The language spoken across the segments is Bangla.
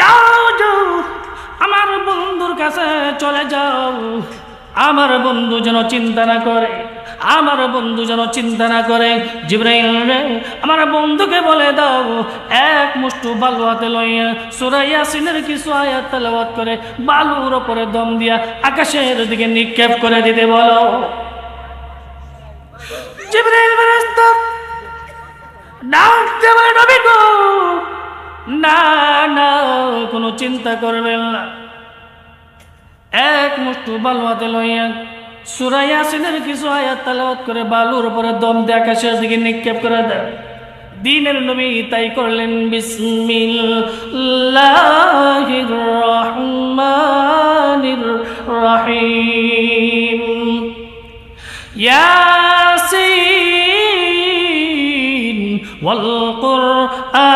যাও যাও, আমার বন্ধুর কাছে চলে যাও। আমার বন্ধু যেন চিন্তা না করে, আমার বন্ধু যেন চিন্তা না করে। জিব্রাইল রে আমার বন্ধুকে বলে দাও, এক মুষ্টু বালু হাতে লইয়া সুরাইয়া সিনের কিছু আয়াত তেলাওয়াত করে, বালুর ওপরে দম দিয়া আকাশের দিকে নিক্ষেপ করে দিতে বলো। জিব্রাইল ফেরেশতা না দেবে নবী না না, কোনো চিন্তা করবেন না। এক মুষ্টু বালুয়াতে লইয়া সুরাই আসিনের কিছু আয়াত তালাবাত করে বালুর উপরে দম দিয়ে আকাশের দিকে নিক্ষেপ করে দেন। দিনের নবী তাই করলেন, বিসমিল্লাহির রহমানির রহিম। ইয়া والقرآن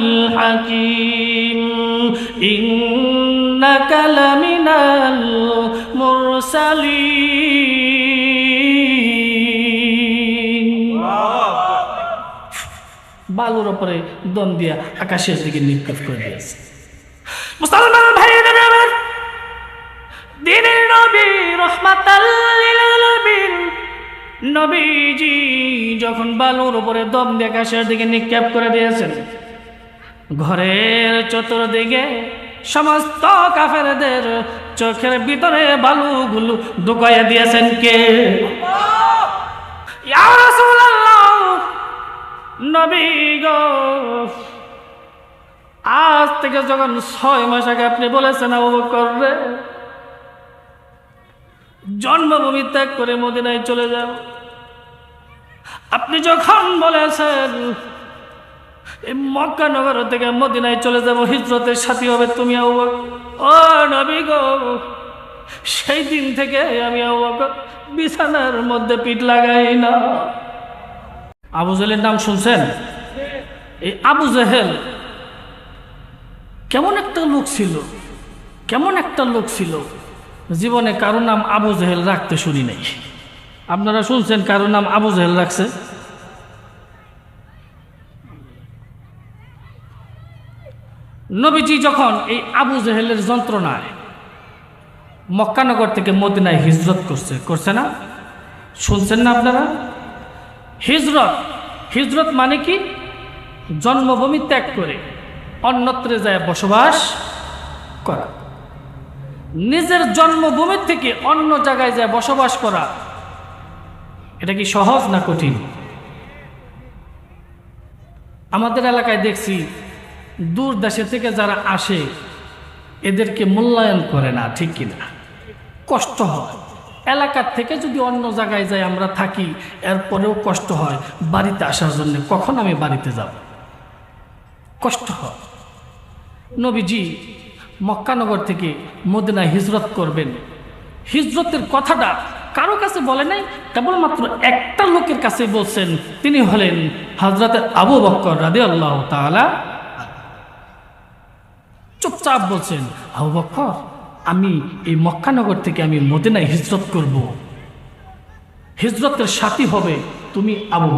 الحكيم إنك لمن المرسلين বালুর ওপরে দম দিয়া আকাশের দিকে নিক্ষেপ করে দিয়েছে মুসলমান ভাই নবীজি যখন বালুর উপরে দম দিয়ে আকাশের দিকে নিক্ষেপ করে দিয়েছেন, ঘরের চতুর্দিকে সমস্ত কাফেরদের চোখের ভিতরে বালু বালুগুলো ঢুকাইয়া দিয়েছেন কে? নবী গো! আজ থেকে যখন ছয় মাস আগে আপনি বলেছেন, আবু জন্মভূমি ত্যাগ করে মদিনায় চলে যাও। আপনি যখন বলেছেন, এই মক্কা নগর থেকে মদিনায় চলে যাব, হিজরতের সাথী হবে তুমি। ও নবী সেই দিন থেকে আমি বিছানার মধ্যে পিঠ লাগাই না। আবু জেহেলের নাম শুনছেন? এই আবু জেহেল কেমন একটা লোক ছিল, কেমন একটা লোক ছিল। জীবনে কারও নাম আবু জেহেল রাখতে শুনি নাই। আপনারা শুনছেন কারও নাম আবু জেহেল রাখছে? নবীজি যখন এই আবু জেহেলের যন্ত্রণায় মক্কানগর থেকে মদিনায় হিজরত করছে করছে না? শুনছেন না আপনারা? হিজরত হিজরত মানে কি? জন্মভূমি ত্যাগ করে অন্যত্রে যায় বসবাস করা। নিজের জন্মভূমি থেকে অন্য জায়গায় যায় বসবাস করা, এটা কি সহজ না কঠিন? আমাদের এলাকায় দেখছি দূর দেশে থেকে যারা আসে, এদেরকে মূল্যায়ন করে না, ঠিক কিনা কষ্ট হয়। এলাকার থেকে যদি অন্য জায়গায় যাই আমরা থাকি, এরপরেও কষ্ট হয়। বাড়িতে আসার জন্য কখন আমি বাড়িতে যাব? কষ্ট হয়। নবীজি মক্কানগর থেকে মদিনায় হিজরত করবেন। হিজরতের কথাটা কারও কাছে বলে নাই, কেবলমাত্র একটা লোকের কাছে বলছেন, তিনি হলেন হজরত আবু বক্কর রাদে আল্লাহ তালা চুপচাপ বলছেন, আবু বক্কর আমি এই মক্কানগর থেকে আমি মদিনায় হিজরত করব। হিজরতের সাথী হবে তুমি আবু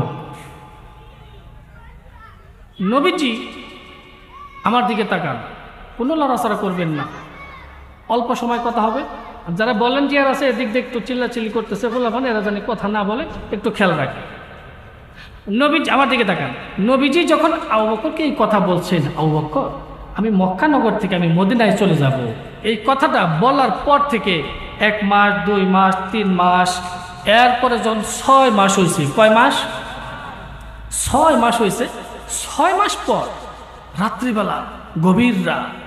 নবীজি আমার দিকে তাকান। কোনো লড়াচড়া করবেন না। অল্প সময় কথা হবে। যারা ভলেন্টিয়ার আছে, এদিক দিয়ে একটু চিল্লাচিল্লি করতেছে, বলে এরা জানি কথা না বলে, একটু খেয়াল রাখে। নবীজি, আমার দিকে তাকান। নবীজি যখন আবু এই কথা বলছেন, আবু আমি মক্কানগর থেকে, আমি মদিনায় চলে যাব। এই কথাটা বলার পর থেকে এক মাস, দুই মাস, তিন মাস, এরপরে যখন ছয় মাস হয়েছে কয় মাস? ছয় মাস হয়েছে ছয় মাস পর রাত্রিবেলা গভীর রাত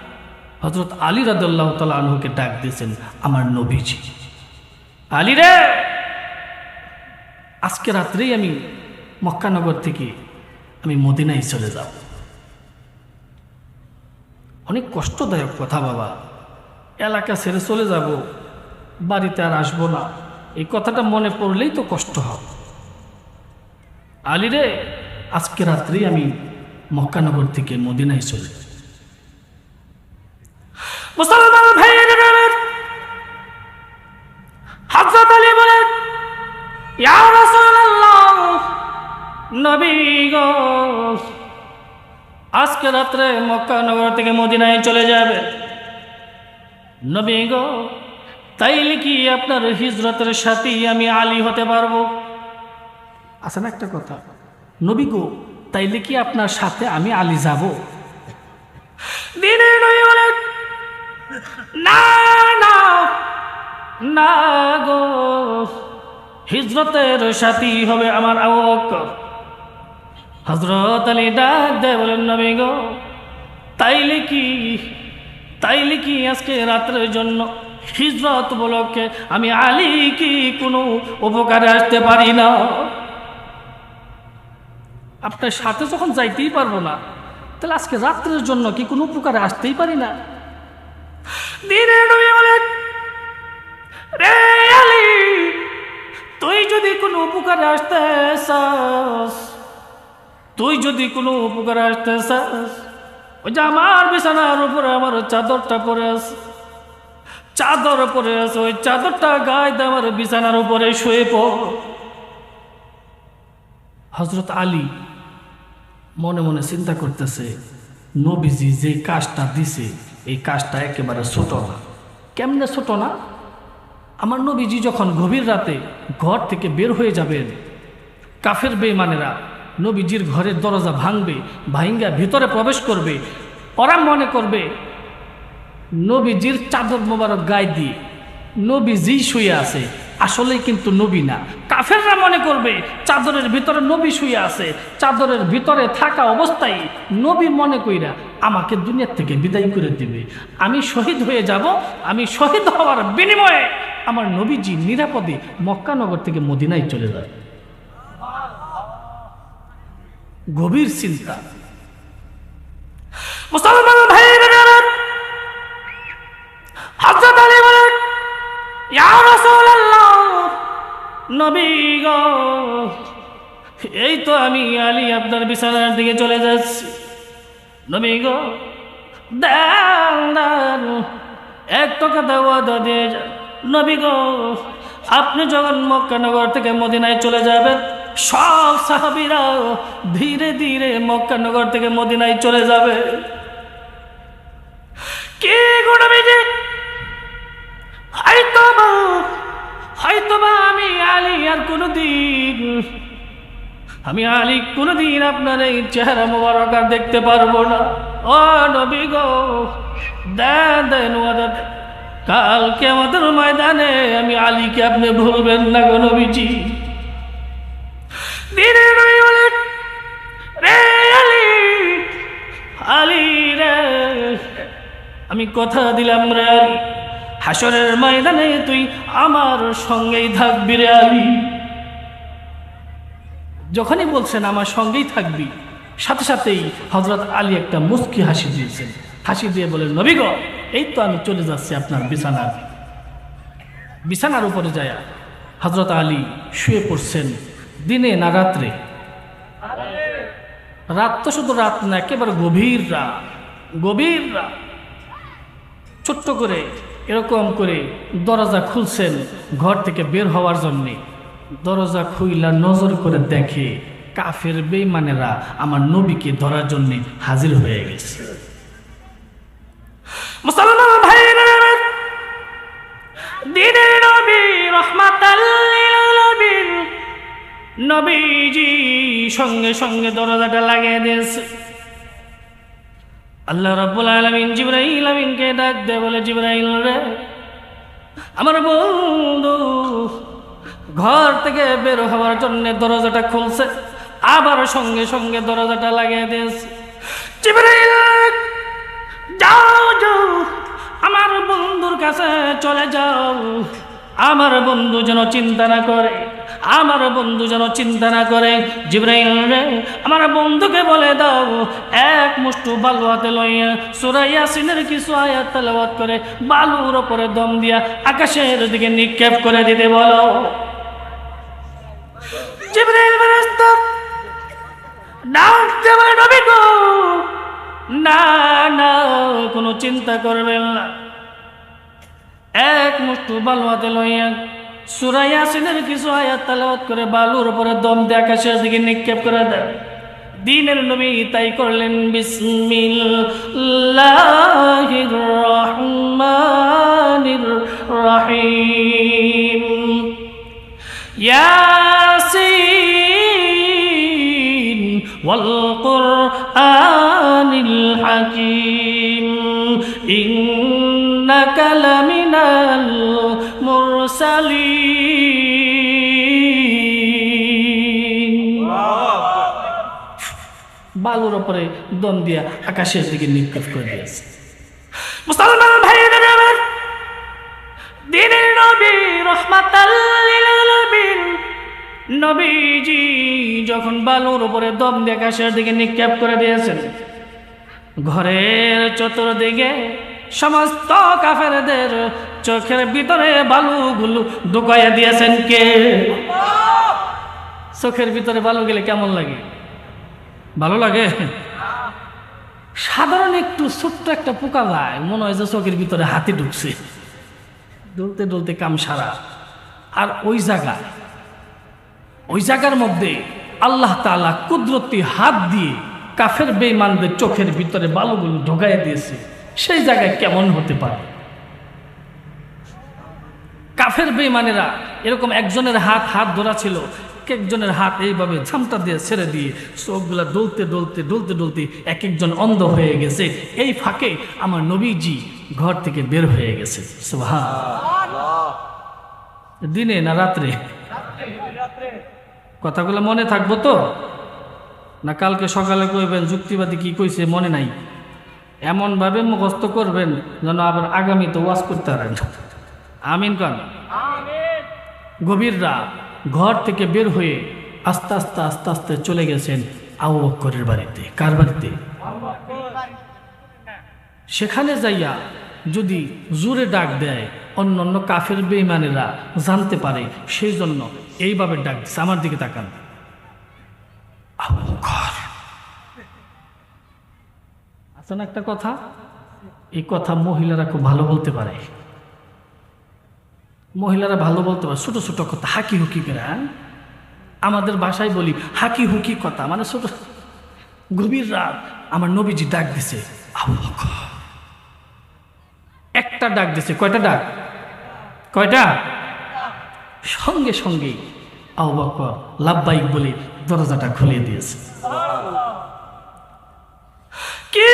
হজরত আলী রাদুল্লাহ তালা আনহুকে ডাক দিয়েছেন, আমার নবীজি। আলী রে! আজকে রাত্রেই আমি মক্কানগর থেকে আমি মদিনায় চলে যাব। অনেক কষ্টদায়ক কথা বাবা। এলাকা ছেড়ে চলে যাব, বাড়িতে আর আসব না। এই কথাটা মনে পড়লেই তো কষ্ট হবে আলী রে, আজকে রাত্রেই আমি মক্কানগর থেকে মদিনায় চলে যাব। মুসলমান ভাইয়েরা হযরত আলী বলেন ইয়া রাসূলুল্লাহ নবী গো আজকে রাত্রে মক্কা নগর থেকে মদিনায় চলে যাবে। নবী গো তাইলে কি আপনার হিজরতের সাথে আমি আলী হতে পারব? আছে না একটা কথা। নবী গো তাইলে কি আপনার সাথে আমি আলী যাব? দিনে নবী বলেন না না না গো। হিজরতের সাথী হবে আমার আওক হজরত আলী ডাক দেয়, বলেন, নবী গো, তাইলে কি তাইলে কি আজকে রাত্রের জন্য হিজরত বলকে আমি আলী কি কোনো উপকারে আসতে পারি না? আপনার সাথে যখন যাইতেই পারব না, তাহলে আজকে রাত্রের জন্য কি কোনো উপকারে আসতেই পারি না? দিনের তুই যদি কোনো উপকারে আসতে চাস, তুই যদি কোনো উপকারে আসতে চাস, ওই যে আমার বিছানার উপরে আমার চাদরটা পরে আছে, চাদর পরে আছে, ওই চাদরটা গায়ে দিয়ে আমার বিছানার উপরে শুয়ে পড়। হজরত আলী মনে মনে চিন্তা করতেছে, নবীজি যে কাজটা দিছে এই কাজটা একেবারে ছোট না। কেমনে ছোট না? আমার নবীজি যখন গভীর রাতে ঘর থেকে বের হয়ে যাবেন, কাফের বেমানেরা নবীজির ঘরের দরজা ভাঙবে ভাঙ্গা ভিতরে প্রবেশ করবে, ওরা মনে করবে, নবীজির চাদর মোবারক গায়ে দিয়ে নবীজি শুয়ে আছে। আসলেই কিন্তু নবী না কাফেররা মনে করবে চাদরের ভিতরে নবী শুয়ে আছে, চাদরের ভিতরে থাকা অবস্থায় নবী মনে কইরা আমাকে দুনিয়ার থেকে বিদায় করে দিবে। আমি শহীদ হয়ে যাব, আমি শহীদ হওয়ার বিনিময়ে আমার নবীজি নিরাপদে মক্কানগর থেকে মদিনায় চলে যায়। গভীর চিন্তা। মুসলমান রাসূলুল্লাহ নবী গো, এই তো আমি আলী আপনার বিছানার দিকে চলে যাচ্ছি। নবী গো দান এক টাকা দেওয়া দিয়ে নবী গো, আপনি যখন মক্কানগর থেকে মদিনায় চলে যাবেন, সব সাহাবিরা ধীরে ধীরে মক্কানগর থেকে মদিনায় চলে যাবে। কে গুণবিজি হয়তোবা হয়তোবা আমি আলী আর কোনোদিন, আমি আলী কোনোদিন আপনার এই চেহারা মোবারক আর দেখতে পারব না ও নবী গো, দেন দেন দেন। কালকে আমাদের ময়দানে আমি আলীকে আপনি ভুলবেন না গো নবীজি দিনে রে আলী আলী রে, আমি কথা দিলাম রে আলী হাসরের ময়দানে তুই আমার সঙ্গেই থাকবি রে আলী। যখনই বলছেন আমার সঙ্গেই থাকবি, সাথে সাথেই হজরত আলী একটা মুস্কি হাসি দিয়েছেন। হাসি দিয়ে বলেন নবীগ এই তো আমি চলে যাচ্ছি আপনার বিছানার বিছানার উপরে যায় হজরত আলী শুয়ে পড়ছেন দিনে না রাত্রে। রাত তো শুধু রাত না, একেবারে গভীর রাত গভীর রাত। ছোট্ট করে এরকম করে দরজা খুলছেন ঘর থেকে বের হওয়ার জন্যে। দরজা খুইলা নজর করে দেখে কাফের বেইমানেরা আমার নবীকে ধরার জন্য হাজির হয়ে গেছে। নবীজি সঙ্গে সঙ্গে দরজাটা লাগিয়ে দিয়েছে। আল্লাহ রাব্বুল আলামিন জিবরাইল আমিনকে ডাক দে, বলে, জিবরাইল রে, আমার বন্ধু, ঘর থেকে বের হওয়ার জন্য দরজাটা খুলছে, আবার সঙ্গে সঙ্গে দরজাটা লাগিয়ে দিয়েছে। জিবরাইল, যাও যাও, আমার বন্ধুর কাছে চলে যাও। আমার বন্ধু যেন চিন্তা না করে আমার বন্ধু যেন চিন্তা না করে। জিব্রাইল রে আমার বন্ধুকে বলে দাও, এক মুষ্টু বালু হাতে লইয়া সুরাইয়া সিনের কিছু আয়াত তেলাওয়াত করে বালুর ওপরে দম দিয়া আকাশের দিকে নিক্ষেপ করে দিতে বলো। জিব্রাইল দেবে নবী গো, না না, কোনো চিন্তা করবেন না। এক মুষ্টু বালু হাতে লইয়া সুরাই কিছু আয়াত তালাওয়াত করে বালুর উপরে দম দিয়ে আকাশের দিকে নিক্ষেপ করে দেয়। দিনের নবী তাই করলেন, বিসমিল্লাহির রহমানির রহিম। ইয়াসিন ওয়াল কুরআনিল হাকীম। ইন্নাকা লামিনাল মুরসালিন। বালুর ওপরে দম দিয়া আকাশের দিকে নিক্ষেপ করে দিয়েছে। মুসলমান ভাই দিনের নবী রহমাতাল নবীজি যখন বালুর উপরে দম দিয়ে আকাশের দিকে নিক্ষেপ করে দিয়েছেন ঘরের চতুর্দিকে সমস্ত কাফেরদের চোখের ভিতরে বালুগুলো ঢুকাইয়া দিয়েছেন কে? চোখের ভিতরে বালু গেলে কেমন লাগে? ভালো লাগে? সাধারণ একটু ছোট্ট একটা পোকা যায় মনে হয় যে চোখের ভিতরে হাতি ঢুকছে। ডলতে ডলতে কাম সারা। আর ওই জায়গা, ওই জায়গার মধ্যে আল্লাহ তাআলা কুদরতি হাত দিয়ে কাফের বেঈমানদের চোখের ভিতরে বালুগুলো ঢোকাই দিয়েছে। সেই জায়গায় কেমন হতে পারে? কাফের বেঈমানেরা এরকম একজনের হাত হাত ধরা ছিল একজনের হাত এইভাবে ঝামটা দিয়ে ছেড়ে দিয়ে চোখগুলা ডলতে ডলতে ডলতে ডলতে এক একজন অন্ধ হয়ে গেছে। এই ফাঁকে আমার নবীজি ঘর থেকে বের হয়ে গেছে। দিনে না রাত্রে? কথাগুলো মনে থাকব তো? না কালকে সকালে কইবেন যুক্তিবাদী কি কইছে মনে নাই? এমনভাবে মুখস্থ করবেন যেন আবার আগামীতে ওয়াজ করতে পারেন। আমিন কন। গভীর রাত। ঘর থেকে বের হয়ে আস্তে আস্তে আস্তে আস্তে চলে গেছেন আবু বক্করের বাড়িতে। কার বাড়িতে? সেখানে যাইয়া যদি জোরে ডাক দেয় অন্য অন্য কাফের বেইমানেরা জানতে পারে, সেই জন্য এইভাবে ডাক দিচ্ছে আমার দিকে তাকান। আছে না একটা কথা? এই কথা মহিলারা খুব ভালো বলতে পারে। মহিলারা ভালো বলতে পারে, ছোট ছোট কথা, হাকি হুকি করে হ্যাঁ? আমাদের বাসায় বলি, হাকি হুকি কথা মানে ছোট, গভীর রাত আমার নবীজি ডাক দিছে একটা ডাক দিছে, কয়টা ডাক? কয়টা? সঙ্গে সঙ্গে আবু বকর লাভবাইক বলে দরজাটা খুলে দিয়েছে। কি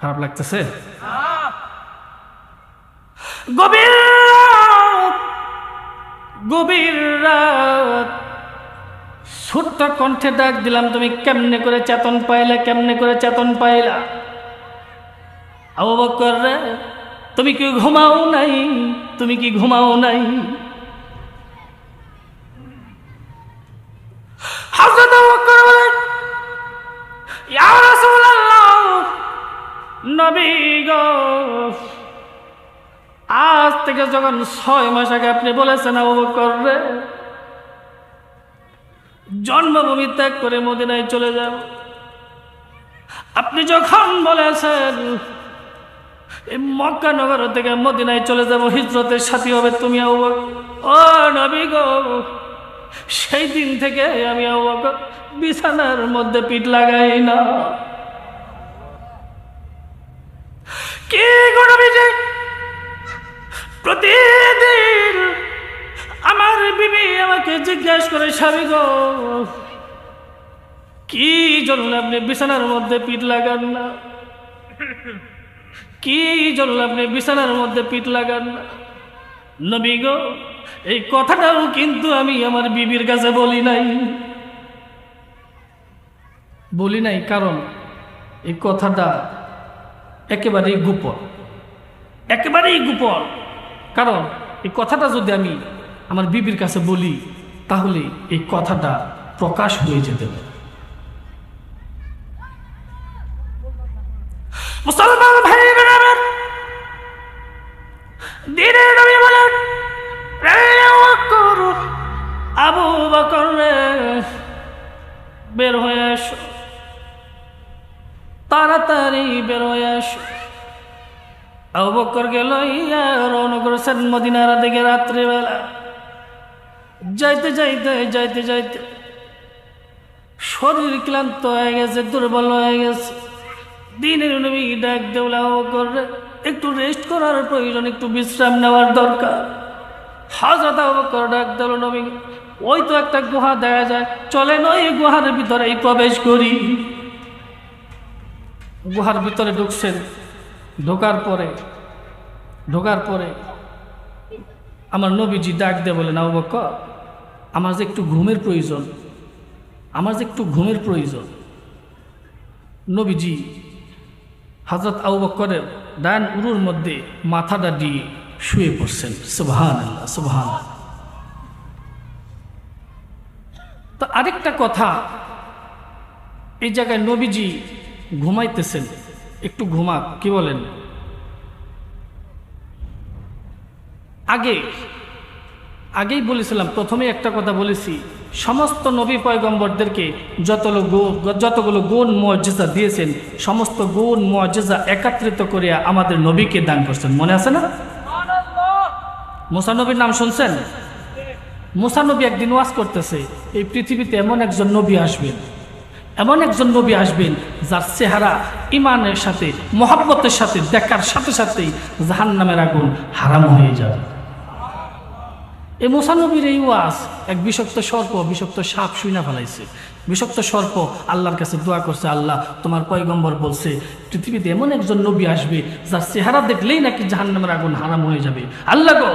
খারাপ লাগতেছে? গভীর গভীর রাত। ছোট্ট কণ্ঠে ডাক দিলাম, তুমি কেমনে করে চেতন পাইলা, কেমনে করে চেতন পাইলা? আবু বকর রে, তুমি কি ঘুমাও নাই? তুমি কি ঘুমাও নাই? হযরত আবু বকর বলেন ইয়া নবী গো। আজ থেকে যখন ছয় মাস আগে আপনি বলেছেন, আবু বকর রে, জন্মভূমি ত্যাগ করে মদিনায় চলে যাব আপনি যখন বলেছেন এই মক্কা নগর থেকে মদিনায় চলে যাব, হিজরতের সাথী হবে তুমি, আবু। ও নবী গো, সেই দিন থেকে আমি, আবু বিছানার মধ্যে পিঠ লাগাই না। কি গো নবীজি? প্রতিদিন আমার বিবি আমাকে জিজ্ঞাসা করে, স্বামী গো, কি জন্য আপনি বিছানার মধ্যে পিঠ লাগান না? কি জন্য আপনি বিছানার মধ্যে পিঠ লাগান না? নবী গো, এই কথাটাও কিন্তু আমি আমার বিবির কাছে বলি নাই। বলি নাই কারণ এই কথাটা একেবারেই গোপন একেবারেই গোপন। কারণ এই কথাটা যদি আমি আমার বিবির কাছে বলি, তাহলে এই কথাটা প্রকাশ হয়ে যেতে পারে। মুসলমান ভাই বের হয়ে আসো তাড়াতাড়ি বের হয়ে আসো আবু বকর গেল, ইয়া রওনা করেছেন মদিনার দিকে রাত্রিবেলা। যাইতে যাইতে যাইতে যাইতে শরীর ক্লান্ত হয়ে গেছে, দুর্বল হয়ে গেছে। দিনের নবী ডাক দেওলা করে একটু রেস্ট করার প্রয়োজন, একটু বিশ্রাম নেওয়ার দরকার। হাজরত অবকর ডাক দেওয়া নবী, ওই তো একটা গুহা দেখা যায়, চলেন ওই গুহার ভিতরেই প্রবেশ করি। গুহার ভিতরে ঢুকছেন। ঢোকার পরে ঢোকার পরে আমার নবীজি ডাক দিয়ে বলেন, আবু বকর আমার যে একটু ঘুমের প্রয়োজন, আমার যে একটু ঘুমের প্রয়োজন। নবীজি হজরত আবু বকরের ডান উরুর মধ্যে মাথাটা দিয়ে শুয়ে পড়ছেন। সুবহান আল্লাহ সুবহান তো আরেকটা কথা, এই জায়গায় নবীজি ঘুমাইতেছেন। একটু ঘুমাক, কি বলেন? আগে, আগেই বলেছিলাম প্রথমে একটা কথা বলেছি, সমস্ত নবী পয়গম্বরদেরকে গু- যতগুলো গুণ মর্যাদা দিয়েছেন, সমস্ত গুণ মর্যাদা একত্রিত করে আমাদের নবীকে দান করছেন। মনে আছে না? মুসানবীর নাম শুনছেন? মুসানবী একদিন ওয়াজ করতেছে, এই পৃথিবীতে এমন একজন নবী আসবেন এমন একজন নবী আসবেন যার চেহারা ইমানের সাথে, মহাব্বতের সাথে, দেখার সাথে সাথেই জাহান নামের আগুন হারাম হয়ে যাবে। এই মোসানবীর এই ওয়াজ এক বিষাক্ত সর্প, বিষাক্ত সাপ শুইনা ফেলাইছে। বিষাক্ত সর্প আল্লাহর কাছে দোয়া করছে, আল্লাহ, তোমার পয়গম্বর বলছে, পৃথিবীতে এমন একজন নবী আসবে যার চেহারা দেখলেই নাকি জাহান্নামের আগুন হারাম হয়ে যাবে। আল্লাহ গো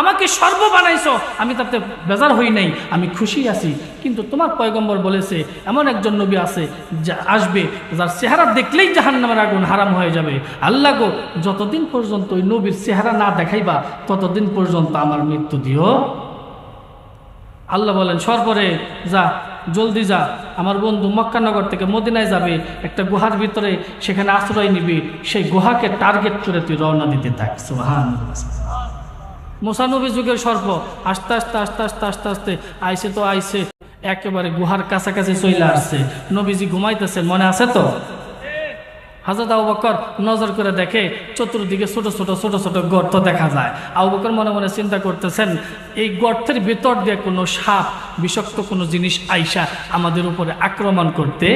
আমাকে সর্ব বানাইছো। আমি তাতে বেজার হই নাই, আমি খুশি আছি। কিন্তু তোমার পয়গম্বর বলেছে, এমন একজন নবী আছে, যা আসবে, যার চেহারা দেখলেই জাহান্নামের আগুন হারাম হয়ে যাবে। আল্লাহ গো, যতদিন পর্যন্ত ওই নবীর চেহারা না দেখাইবা, ততদিন পর্যন্ত আমার মৃত্যু দিও। আল্লাহ বলেন, সরপরে যা, জলদি যা। আমার বন্ধু মক্কানগর থেকে মদিনায় যাবে, একটা গুহার ভিতরে সেখানে আশ্রয় নিবি। সেই গুহাকে টার্গেট করে তুই রওনা দিতে থাক। সুহান মোসানবী যুগের সর্প। আস্তে আস্তে আস্তে আস্তে আস্তে আস্তে। আইসে তো আইসে একেবারে গুহার কাছাকাছি চলে আসছে। নবীজি ঘুমাইতেছেন, মনে আছে তো? হাজরত আবু বকর নজর করে দেখে চতুর্দিকে ছোট ছোট ছোট ছোট গর্ত দেখা যায়। আবু বকর মনে মনে চিন্তা করতেছেন, এই গর্তের ভিতর দিয়ে কোনো সাপ, বিষাক্ত কোনো জিনিস আইসা আমাদের উপরে আক্রমণ করতে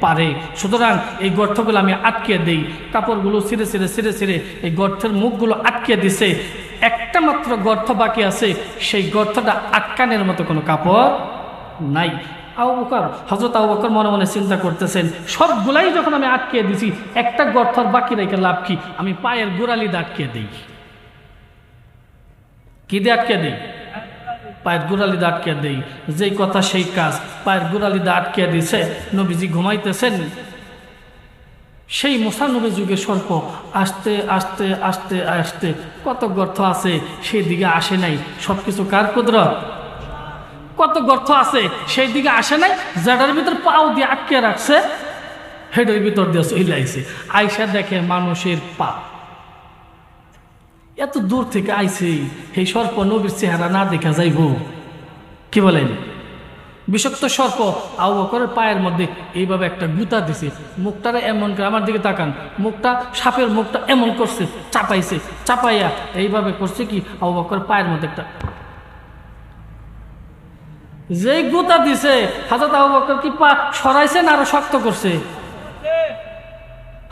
পারে। সুতরাং এই গর্তগুলো আমি আটকে দেই। কাপড়গুলো ছিঁড়ে ছিঁড়ে ছিঁড়ে ছিঁড়ে এই গর্তের মুখগুলো আটকে দিছে। একটা মাত্র গর্ত বাকি আছে। সেই গর্তটা আটকানের মতো কোনো কাপড় নাই। আবু বকর হজরত আবু বকর মনে মনে চিন্তা করতেছেন, সবগুলাই যখন আমি আটকে দিছি, একটা গর্থর বাকি রেখে লাভ কি? আমি পায়ের গোড়ালি আটকে দিই। কি দিয়ে আটকে দিই? পায়ের গোড়ালি আটকে দিই। যেই কথা সেই কাজ, পায়ের গোড়ালি আটকে দিছে, নবীজি ঘুমাইতেছেন। সেই মোসানবী যুগে সর্প আসতে আসতে আসতে আসতে কত গর্থ আছে সেই দিকে আসে নাই। সব কিছু কার কুদরত? কত গর্থ আছে সেই দিকে আসে নাই, যেটার ভিতর পাও দিয়ে আটকে রাখছে, হেডের ভিতর দিয়ে চলে আইছে। আইসা দেখে মানুষের পা এত দূর থেকে আইছে সেই সর্প নবীর চেহারা না দেখা যাইব। কি বলেন? বিষাক্ত সর্প আউ পায়ের মধ্যে এইভাবে একটা গুতা দিছে। মুখটারে এমন করে আমার দিকে তাকান। মুখটা, সাপের মুখটা এমন করছে, চাপাইছে, চাপাইয়া এইভাবে করছে কি? আউ পায়ের মধ্যে একটা যেই গুতা দিছে হাজার আবু বকর কি পা সরাইছে না আরও শক্ত করছে?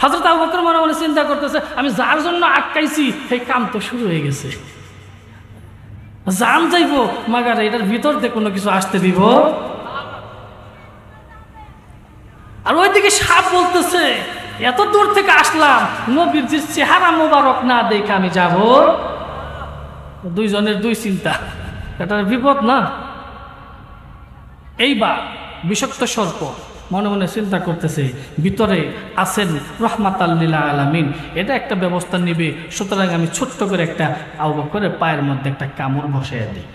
হাজরত আবু বকর মনে মনে চিন্তা করতেছে, আমি যার জন্য আটকাইছি, সেই কাম তো শুরু হয়ে গেছে। জান যাইব, মাগার এটার ভিতর দিয়ে কোনো কিছু আসতে দিব? আর ওইদিকে সাপ বলতেছে, এত দূর থেকে আসলাম, নবীর যে চেহারা মোবারক না দেখে আমি যাব? দুইজনের দুই চিন্তা, এটার বিপদ না? এইবার, বিষাক্ত সর্প। মনে মনে চিন্তা করতেছে, ভিতরে আছেন রহমাত আল্লীলা আলামিন। এটা একটা ব্যবস্থা নিবে, সুতরাং আমি ছোট্ট করে একটা আউ করে পায়ের মধ্যে একটা কামড় বসাইয়া দিই।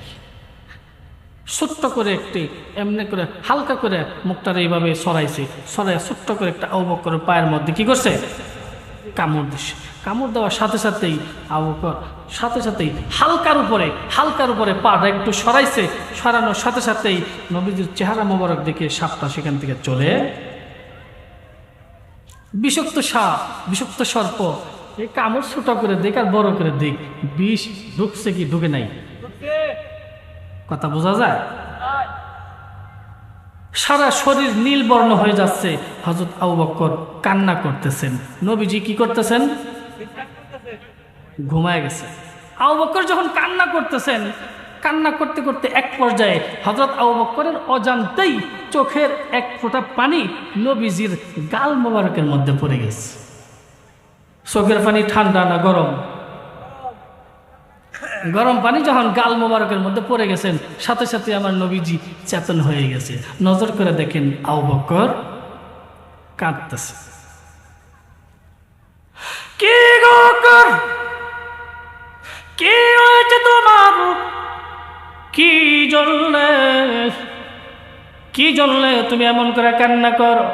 ছোট্ট করে একটি, এমনি করে হালকা করে মুখটার এইভাবে সরাইছে সরাই ছোট্ট করে একটা অবক করে পায়ের মধ্যে কি করছে? কামড় দিছে। কামড় দেওয়ার সাথে সাথেই আবু বকর সাথে সাথেই হালকার উপরে হালকার উপরে পাটা একটু সরাইছে। সরানোর সাথে সাথেই নবীজির চেহারা মোবারক দেখে সাপটা সেখান থেকে চলে। বিষাক্ত সাপ বিষাক্ত সর্প এই কামড় ছোট করে দেখ আর বড় করে দেখ। বিষ ঢুকছে কি ঢুকে নাই? কথা বোঝা যায়? সারা শরীর নীল বর্ণ হয়ে যাচ্ছে। হজরত আবু বক্কর কান্না করতেছেন। নবীজি কি করতেছেন? ঘুমায় গেছে। আবু বক্কর যখন কান্না করতেছেন, কান্না করতে করতে এক পর্যায়ে হজরত আবু বক্করের অজান্তেই চোখের এক ফোঁটা পানি নবীজির গাল মোবারকের মধ্যে পড়ে গেছে। চোখের পানি ঠান্ডা না গরম? গরম পানি যখন গাল মোবারকের মধ্যে পড়ে গেছেন, সাথে সাথে আমার নবীজি চেতন হয়ে গেছে। নজর করে দেখেন আবু বক্কর কাঁদতেছে। কি গো বক্কর? কি হয়েছে তোমার? কি জন্যে কি জন্যে তুমি এমন করে কান্না করো?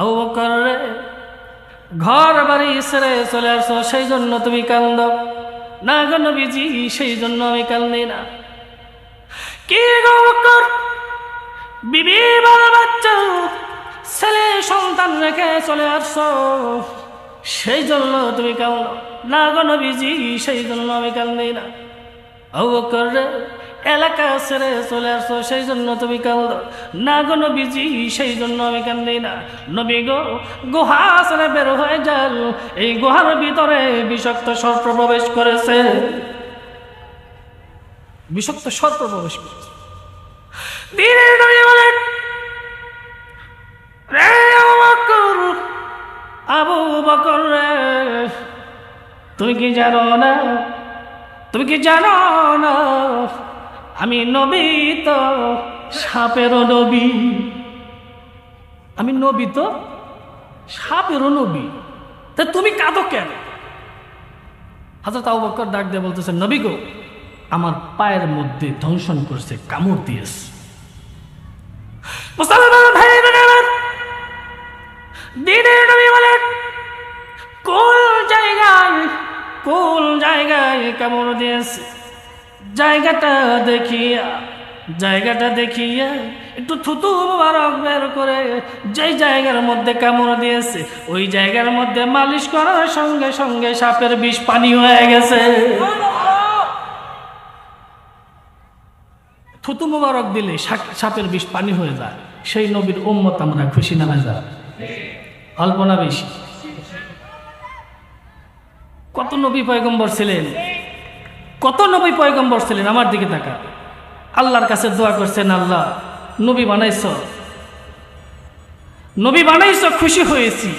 আবু বক্কর রে, ঘর বাড়ি ছেড়ে চলে আসো, সেই জন্য তুমি কান্দ। না গো নবীজি, সেই জন্য আমি কান্দি না। কি গো বক্কর বিবি বাচ্চা, ছেলে সন্তান রেখে চলে আসছো সেই জন্য তুমি কান্দ না। গো সেই জন্য আমি কান্দি না। আবু বকর রে, এলাকা ছেড়ে চলে আসছো সেই জন্য তুমি কান্দ না গো নবীজি সেই জন্য আমি কান্দি না। নবী গো, গুহা ছেড়ে বের হয়ে যান এই গুহার ভিতরে বিষাক্ত সর্প প্রবেশ করেছে। বিষাক্ত সর্প প্রবেশ করেছে। দিনের আবু বকর তুমি কি জানো না? তুমি কি জানো না? আমি নবী তো, সাপেরও নবী। আমি নবী তো, সাপেরও নবী। তা তুমি কাঁদো কেন? হাজরত আবু বকর ডাক দিয়ে বলতেছে, নবী গো, আমার পায়ের মধ্যে ধ্বংসন করছে, কামড় দিয়েছে। মুসলমান ভাই দিনের নবী বলেন, কোন জায়গায় কোন জায়গায় কামড় দিয়েছে? জায়গাটা দেখিয়া জায়গাটা দেখিয়া একটু থুতু মুবারক বের করে যেই জায়গার মধ্যে কামড় দিয়েছে, ওই জায়গার মধ্যে মালিশ করার সঙ্গে সঙ্গে সাপের বিষ পানি হয়ে গেছে। থুতু মুবারক দিলে সাপ- সাপের বিষ পানি হয়ে যায়, সেই নবীর উম্মত আমরা খুশি না হয়ে যায় অল্প না বেশি। কত নবী পয়গম্বর ছিলেন? কত নবী পয়গম্বর ছিলেন? আমার দিকে তাকা আল্লাহর কাছে দোয়া করছেন, আল্লাহ, নবী বানাইছ। নবী বানাইছ, খুশি হয়েছি।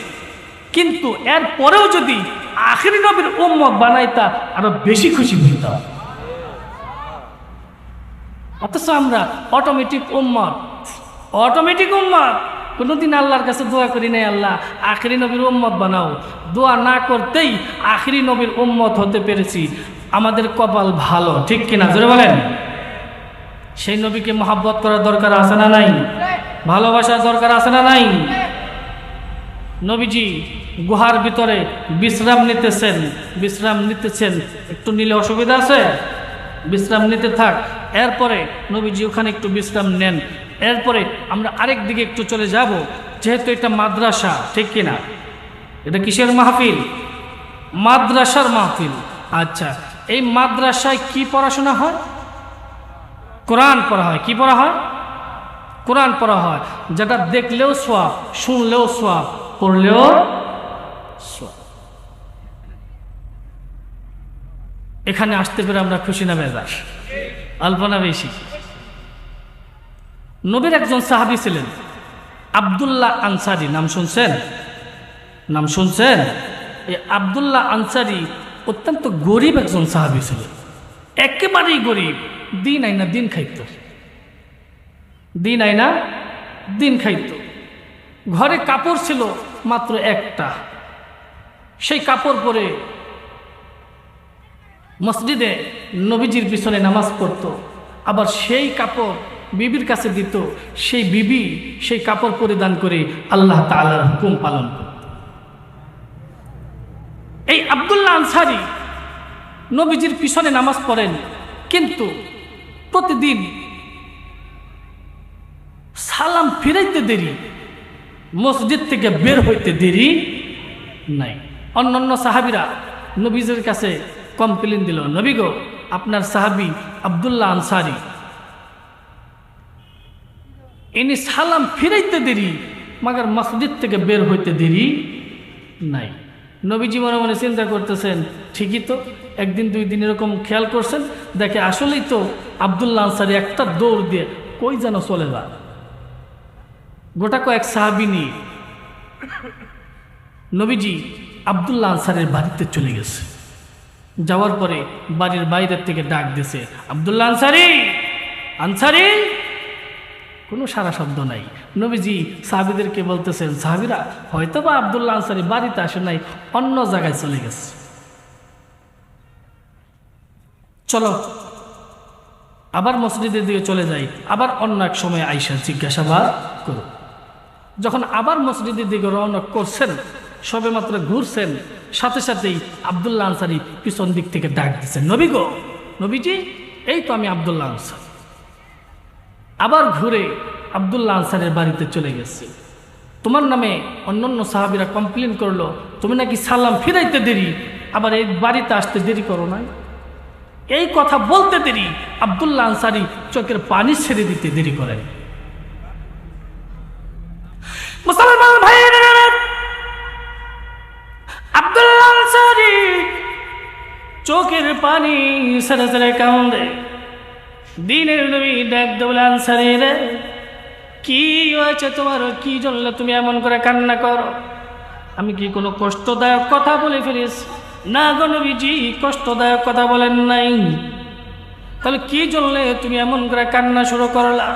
কিন্তু এর পরেও যদি আখেরি নবীর উম্মত বানাইতা, আরও বেশি খুশি হইতাম। অথচ আমরা অটোমেটিক উম্মত। অটোমেটিক উম্মত। কোনোদিন আল্লাহর কাছে দোয়া করি নাই আল্লাহ, আখেরি নবীর উম্মত বানাও। দোয়া না করতেই আখেরি নবীর উম্মত হতে পেরেছি। আমাদের কপাল ভালো, ঠিক কিনা? জোরে বলেন। সেই নবীকে মহাব্বত করার দরকার আছে না নাই? ভালোবাসার দরকার আছে না নাই? নবীজি গুহার ভিতরে বিশ্রাম নিতেছেন বিশ্রাম নিতেছেন। একটু নিলে অসুবিধা আছে? বিশ্রাম নিতে থাক। এরপরে নবীজি ওখানে একটু বিশ্রাম নেন। এরপরে আমরা আরেক দিকে একটু চলে যাব, যেহেতু এটা মাদ্রাসা, ঠিক কিনা? এটা কিসের মাহফিল? মাদ্রাসার মাহফিল। আচ্ছা এই মাদ্রাসায় কি পড়াশোনা হয়? কোরআন পড়া হয়। কি পড়া হয়? কোরআন পড়া হয়। যেটা দেখলেও সোয়াব, শুনলেও সোয়াব, পড়লেও এখানে আসতে পেরে আমরা খুশি না মেজাজ অল্প না বেশি। নবীর একজন সাহাবি ছিলেন। আবদুল্লাহ আনসারি, নাম শুনছেন? নাম শুনছেন? এই আবদুল্লাহ আনসারি অত্যন্ত গরিব একজন সাহাবি ছিলেন। একেবারেই গরিব, দিন আইনা দিন খাইত। দিন আইনা দিন খাইত। ঘরে কাপড় ছিল মাত্র একটা। সেই কাপড় পরে মসজিদে নবীজির পিছনে নামাজ পড়তো। আবার সেই কাপড় বিবির কাছে দিত, সেই বিবি সেই কাপড় পরিধান করে আল্লাহ তাআলার হুকুম পালন এই আবদুল্লাহ আনসারি নবীজির পিছনে নামাজ পড়েন, কিন্তু প্রতিদিন সালাম ফিরাইতে দেরি, মসজিদ থেকে বের হইতে দেরি নাই। অন্যান্য সাহাবিরা নবীজির কাছে কমপ্লেন দিল, নবী গো, আপনার সাহাবি আবদুল্লাহ আনসারি ইনি সালাম ফিরাইতে দেরি, মাগার মসজিদ থেকে বের হইতে দেরি নাই। নবীজি মনে মনে চিন্তা করতেছেন, ঠিকই তো, একদিন দুই দিন এরকম খেয়াল করছেন? দেখে আসলেই তো আবদুল্লাহ আনসারি একটা দৌড় দিয়ে কই যেন চলে যা গোটা কয়েক সাহাবি নিয়ে নবীজি আবদুল্লাহ আনসারের বাড়িতে চলে গেছে। যাওয়ার পরে বাড়ির বাইরের থেকে ডাক দিছে আবদুল্লাহ আনসারি! আনসারি! কোনো সারা শব্দ নাই। নবীজি সাহাবিদেরকে বলতেছেন, সাহাবিরা হয়তো বা আবদুল্লাহ আনসারি বাড়িতে আসে নাই, অন্য জায়গায় চলে গেছে। চলো, আবার মসজিদের দিকে চলে যাই, আবার অন্য এক সময় আইসা জিজ্ঞাসাবাদ করো। যখন আবার মসজিদের দিকে রওনা করছেন সবে মাত্র ঘুরছেন, সাথে সাথেই আবদুল্লাহ আনসারি পিছন দিক থেকে ডাক দিচ্ছেন, নবী গো, নবীজি, এই তো আমি আবদুল্লাহ আনসার। আবার ঘুরে আবদুল্লাহ আনসারের বাড়িতে চলে গেছে। তোমার নামে অন্যান্য সাহাবিরা কমপ্লেন করল, তুমি নাকি সালাম ফিরাইতে দেরি, আবার এই বাড়িতে আসতে দেরি করো নাই? এই কথা বলতে দেরি, আবদুল্লাহ আনসারি চোখের পানি ছেড়ে দিতে দেরি করেন। মুসলমান ভাইয়েরা, আব্দুল্লাহ আনসারি চোখের পানি ছেড়ে ছেড়ে কান্দে দিনের নবী ডাক দেবলে আনসারি রে, কি হয়েছে তোমার? কি জন্য তুমি এমন করে কান্না করো? আমি কি কোনো কষ্টদায়ক কথা বলে ফেলিস না গো নবীজি, কষ্টদায়ক কথা বলেন নাই। তাহলে কি জন্য তুমি এমন করে কান্না শুরু করলা?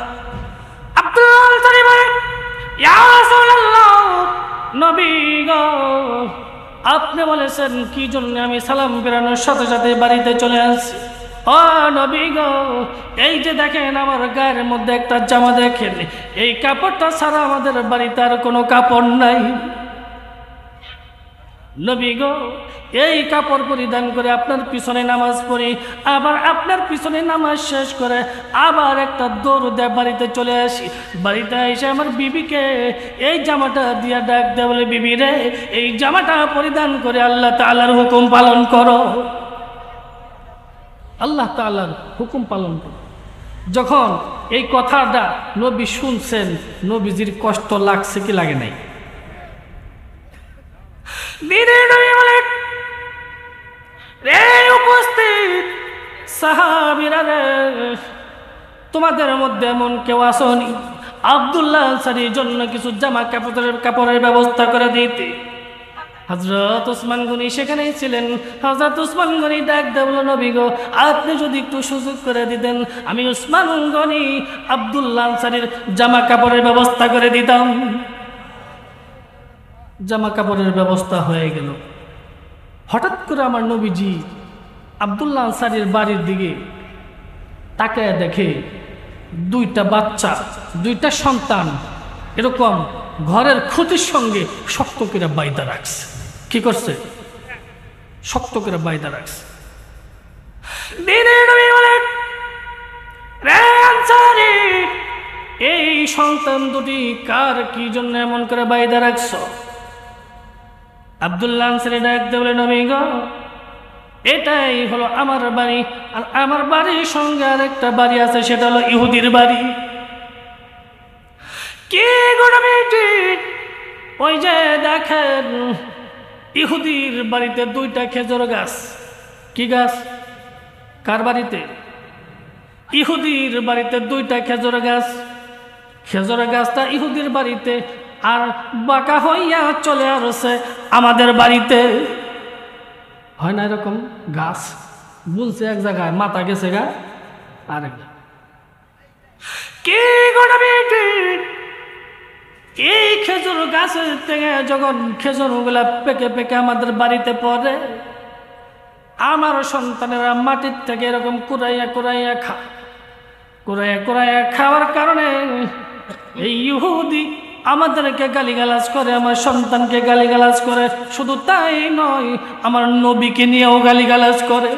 আপনি বলেছেন কি জন্য আমি সালাম ফেরানোর সাথে সাথে বাড়িতে চলে আসছি? ও নবী গো, এই যে দেখেন আমার গায়ের মধ্যে একটা জামা দেখেন, এই কাপড়টা ছাড়া আমাদের বাড়িতে আর কোনো কাপড় নাই। নবী গো, এই কাপড় পরিধান করে আপনার পিছনে নামাজ পড়ি, আবার আপনার পিছনে নামাজ শেষ করে আবার একটা দৌড় দেয় বাড়িতে চলে আসি। বাড়িতে এসে আমার বিবিকে এই জামাটা দিয়া ডাক দেয় বলে, বিবি রে, এই জামাটা পরিধান করে আল্লাহ তাআলার হুকুম পালন করো। আল্লাহ তাআলার হুকুম পালন করো। যখন এই কথাটা নবী শুনছেন, নবীজির কষ্ট লাগছে কি লাগে নাই? উপস্থিত তোমাদের মধ্যে এমন কেউ আসনি? আবদুল্লাহ জন্য কিছু জামা কাপড়ের কাপড়ের ব্যবস্থা করে দিতে। হজরত ওসমান গনি সেখানেই ছিলেন। হজরত ওসমান গনি ডাক দেবল নবী গো, আপনি যদি একটু সুযোগ করে দিতেন, আমি ওসমান গনি আবদুল্লাহ আনসারির জামা কাপড়ের ব্যবস্থা করে দিতাম। জামা কাপড়ের ব্যবস্থা হয়ে গেল। হঠাৎ করে আমার নবীজি আবদুল্লাহ আনসারির বাড়ির দিকে তাকায় দেখে দুইটা বাচ্চা, দুইটা সন্তান এরকম ঘরের ক্ষতির সঙ্গে শক্ত করে বাইদা রাখছে। কি করছে? শক্ত করে বাইদা রাখছে। দিনের নবী বলেন, "রে আনসারী, এই সন্তান দুটি কার কি জন্য এমন করে বাইদা রাখছো? আবদুল্লাহ আনসারি ডাক দেবলে নবী গো এটাই হলো আমার বাড়ি আর আমার বাড়ির সঙ্গে আর একটা বাড়ি আছে সেটা হলো ইহুদির বাড়ি। কি গো নবীজি? ওই যে দেখেন ইহুদির বাড়িতে দুইটা খেজুর গাছ। কি গাছ? কার বাড়িতে? ইহুদির বাড়িতে দুইটা খেজুর গাছ। খেজুর গাছটা ইহুদির বাড়িতে আর বাঁকা হইয়া চলে আসছে আমাদের বাড়িতে। হয় না এরকম? গাছ বুনছে এক জায়গায়, মাথা গেছে গা। আরেক। কি করবি এই খেজুর গাছের থেকে যখন খেজুরগুলা পেকে পেকে আমাদের বাড়িতে পড়ে, আমার সন্তানেরা মাটির থেকে এরকম কুড়াইয়া কুড়াইয়া খা কুড়াইয়া কুড়াইয়া খাওয়ার কারণে এই ইহুদি আমাদেরকে গালিগালাজ করে, আমার সন্তানকে গালিগালাজ করে। শুধু তাই নয়, আমার নবীকে নিয়েও গালিগালাজ করে।